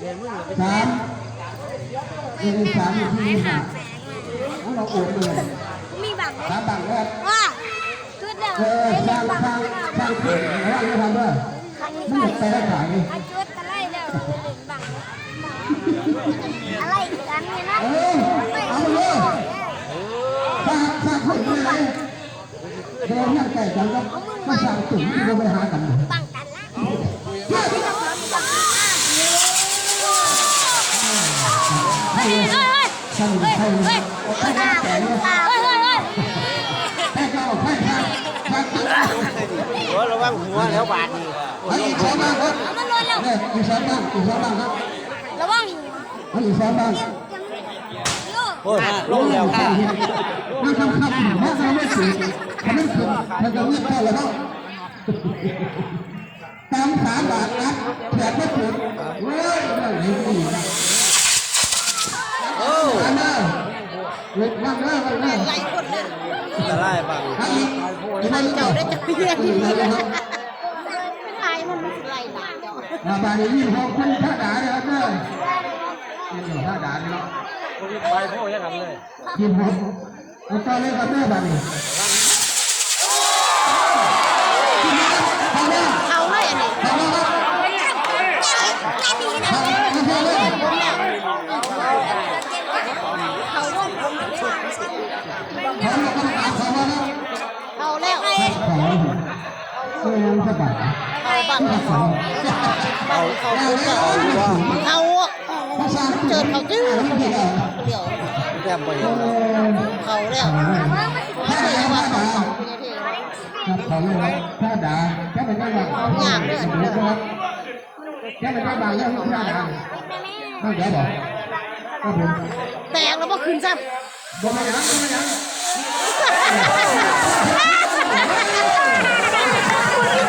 สามเอ็นสามอยู่ที่ม่นี่หานะแสงเลยแล้วเราโอนเลยมีบังไหมสามบังแรกว่าชุดเดียวเออไม่สร้างบังสร้างสร้างขึ้นแล้วเราทำด้วยคันนี้ไม่ใส่หมดไปได้ขายนี่ชุดตะไลเดียวเป็นบังอะไรกันเนี่ยนะเอาเลยสร้างสร้างขึ้นเลยนะเดี๋ยวยังแก่จังก็มาสร้างตุ่มที่เราไปหากัน ฮ้ยสร้างเฮ้ยใครเฮ้ยใครตาแก่เนี่ยตาเฮ้ยเฮ้ยเฮ้ยแต่ก็ใครสร้างสร้างตุ่มหัวระวังหัวแล้วบาดนี่เอาอีกสองบ้างครับเอามันลอยแล้วเนี่ยอีกสองบ้างอีกสองบ้างครับระวังหัวเอาอีกสองบ้างโย่โอ้ยลงแล้วค่ะมันทำคำเพราะเราไม่ถึงทำให้ถึงมันจะเงียบเข้าแล้วตามสามบาทนะแขกไม่ถึงเว้ยไม่ดีดีนะ โอ้ อันนั้นเล็กมากเลยมันเลย หลายคนเลย จะไล่บัง อันนี้ มันเจ้าได้จะเปลี่ยนที่นี่ไม่ไล่มันไม่ไลหลังเจ้ามาบาดีนี่ของคุณท่าดาเนี่ยครับเนี่ยนี่ท่าดาเนี่ยไปพ่อยังทำเลยกินหมดแล้วก็เล่นกับแม่บาดีเอาเลยอันนี้ทำแล้วครับไม่มีนะทำแล้วเขาร่วมผมไม่ช่ว ขอเออสบายเอาบังขอเอาเขาเอาเจอเขาจื้อเดี๋ยวแต้มไปเห็นเขาแล้วเขาเลยว่าเขาเขาเป็นยังไงขอเลยถ้าด่าแค่เป็นได้บ้างแค่เป็นได้บ้างแล้วถ้าด่าไม่ได้บอกก็ผมแตกแล้วก็คืนซ้บอกไม่ยังไม่ยังำคุณที่เขามองเราอะขออะไรอะไรได้แล้วเอาที่ไหนไม่ได้เลยคุณที่เ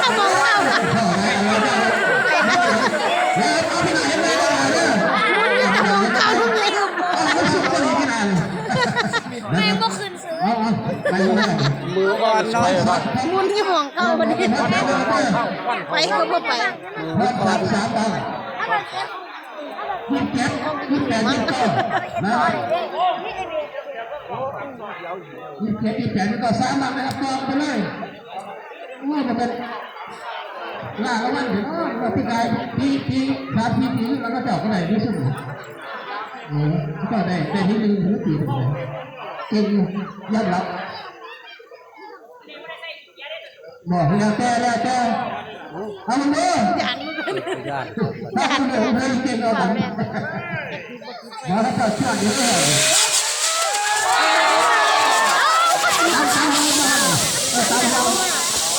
ขามองเขาทุกเลยเอาไม่สุดก็ดีที่หนแม่ก็คืนซื้อเอาเอาไปเลยมือก่อนน้อยบังคุณที่มองเขาบันนี้ไปก็ไม่ไปรักษาสามบาทถ้าเราเก็บยี่สิบเจ็ดยี่สิบแปก้านะยี่สิบเจ็ดยี่สิบแปดยี่สิบเก้าสามบาทนะครับกองไปเลยว่ามันเป็น ลาละวันถึงว่าพี่กายพี่พี่สาพี่พี่แล้วก็เจาะกันไหนที่สุดโอ้ก็ได้ได้นิดนึงถึงสี่ถึงเก่งยอมรับบอกแล้วแต่แล้วแต่เอามันเลยจานมันเป็นได้ถ้าคุณเดินเดินเก่งเราทำมาแล้วก็เชื่อเยอะเลยตามตาตามตาม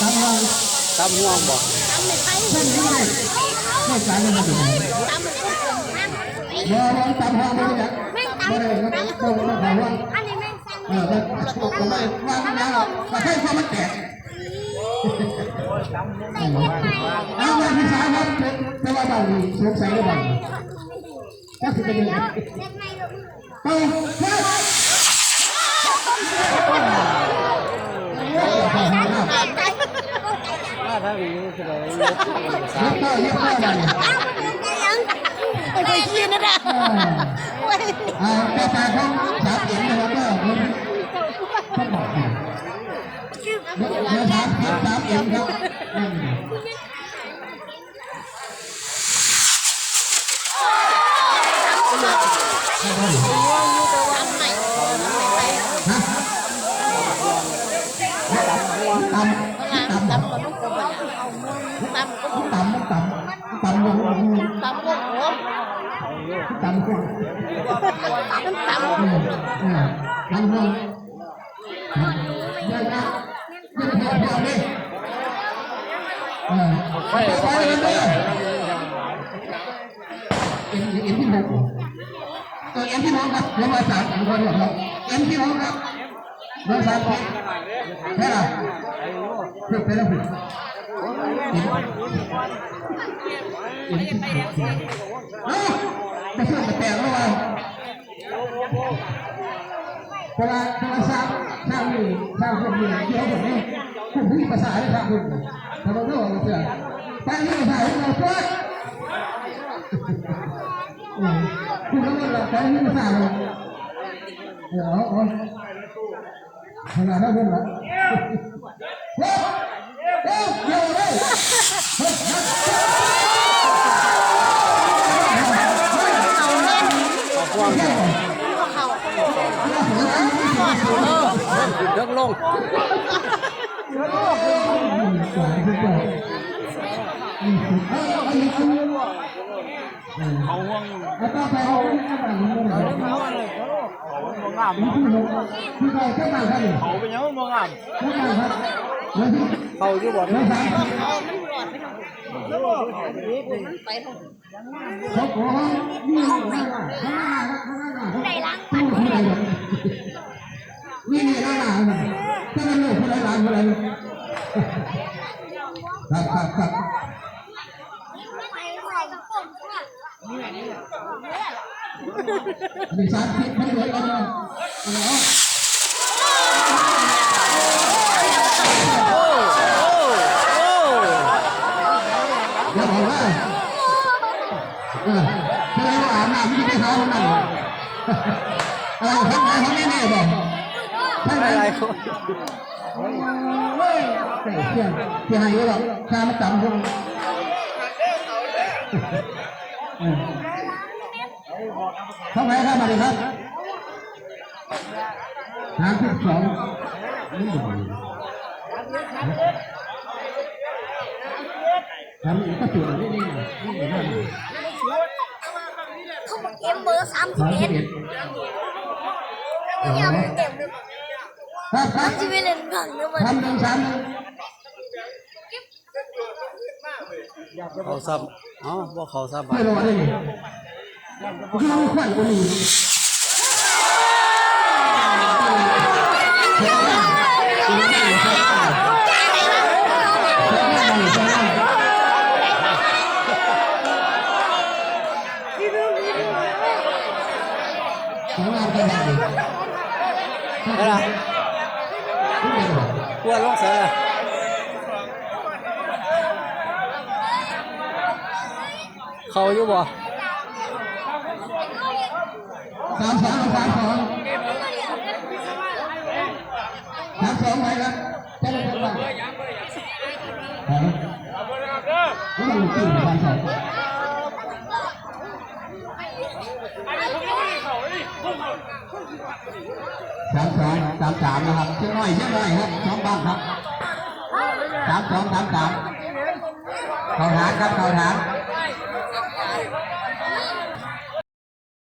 ตามตา ตำห่วงบอกทำไม่ไปเส้นนี้เลยไม่สายมันมาถึงทำมันก็คงนั่งเมื่อวันตามห้องไม่ได้ไม่ได้ไม่ตรงไม่ขอว่าอันนี้แม่งสั่งเออแต่ผมไม่ว่าไม่ได้แต่ให้ความมันแตกใส่เงียบไหมเอาไว้ที่สายครับแต่ว่าบางทีสงสัยหรือเปล่าก็คือเป็นยังไงเล่นไม่ลงไปครับ ถ้าถ้ามีจะได้เย็บเข้าเย็บเข้าไปไอ้ไปขี้นั่นอะเว้ยอ่าแต่แต่ของสามเอ็มนะครับก็มันต้องบอกอยู่เดี๋ยวสามสามเอ็มครับนั่นทำใหม่ฮะ ตำยังไงตำก็หัวตำก่อนตำอืมอืมตำเลยยังไงยังพอพอเลยเออไฟไปไฟไปไปเลยเอ็มเอ็มที่หกเออเอ็มที่น้องครับเดี๋ยวมาสามคนหรอกครับเอ็มที่น้องครับเบอร์สามคนใช่หรอผิดไปแล้ว ผิดเอ็มเอ็มที่หกเอ้าไม่ใช่แต่แล้วว่าเพราะว่าเพราะว่าสร้างสร้างอยู่สร้างคนอยู่เยอะแบบนี้ผมพูดภาษาได้สร้างคนทำไมไม่ออกมาเสียแต่ไม่ภาษาให้เราพูดคุณต้องมาหลับใจที่ไม่ทราเลยเดี๋ยวเอาขนาดนั้นเลยเหรอ เดี๋ยวเลยเอาห่วงบ่ เขาขึ้นเทิงลงเขาห่วงแล้วก็ไปเอาเขางามที่ใครแค่ไหนครับเขาเป็นยังมองงามแค่ไหนครับเขาอยู่บ่ไม่เนี่ยสามเขามันหลอดไปทางมันไปทางเขาขอนี่ข้างหน้าข้างหน้าข้างหน้าได้ล้างตู้ผู้ใดนี่นี่ข้างหน้าถ้ามันลูกผู้ใดหลานผู้ใดครับครับครับไปใส่กรล่ะมีสารพิษไม่เหลือกันเลยเอา โอ้โอ้โอ้ อย่าบอกว่าเออแสดงว่าอาบน้ำไม่ใช่เท้าคนนั้น อะไรข้างในเขาแน่ๆบอกข้างในอะไรเฮ้ยเสีเสียเสียหายเยอะหรอกชาไม่จำพวกเข้าไปครับมาเลยครับหางที่สองนี่ดูทำอีกก็ตัวนี่นี่นี่นี่นี่เขาบ อกเกมเบอร์สามสิสาบมเอ็สิดบเอ็ดไม่ยอมเก็บเลยครับครัสาบมสิบเอ็ดเล่นผังเนี่ยมัน ทำหนึ่งสามหนึ่งเขาซ้ำเอ้าบ่เขาซ้ำไม่รอได้เลยคือเราขวัญคนนี้ของงาน กันได้ได้ละกลัวลงเสือละเขาอยู่บ่ สามสองสามสองสามสองไปครับจะได้ทำบ้างนี่มันจริงสามสอง สามสองสามสามนะครับเชื่อหน่อยเชื่อหน่อยครับสองบ้างครับสามสองสามสามเขาฐานครับเขาฐาน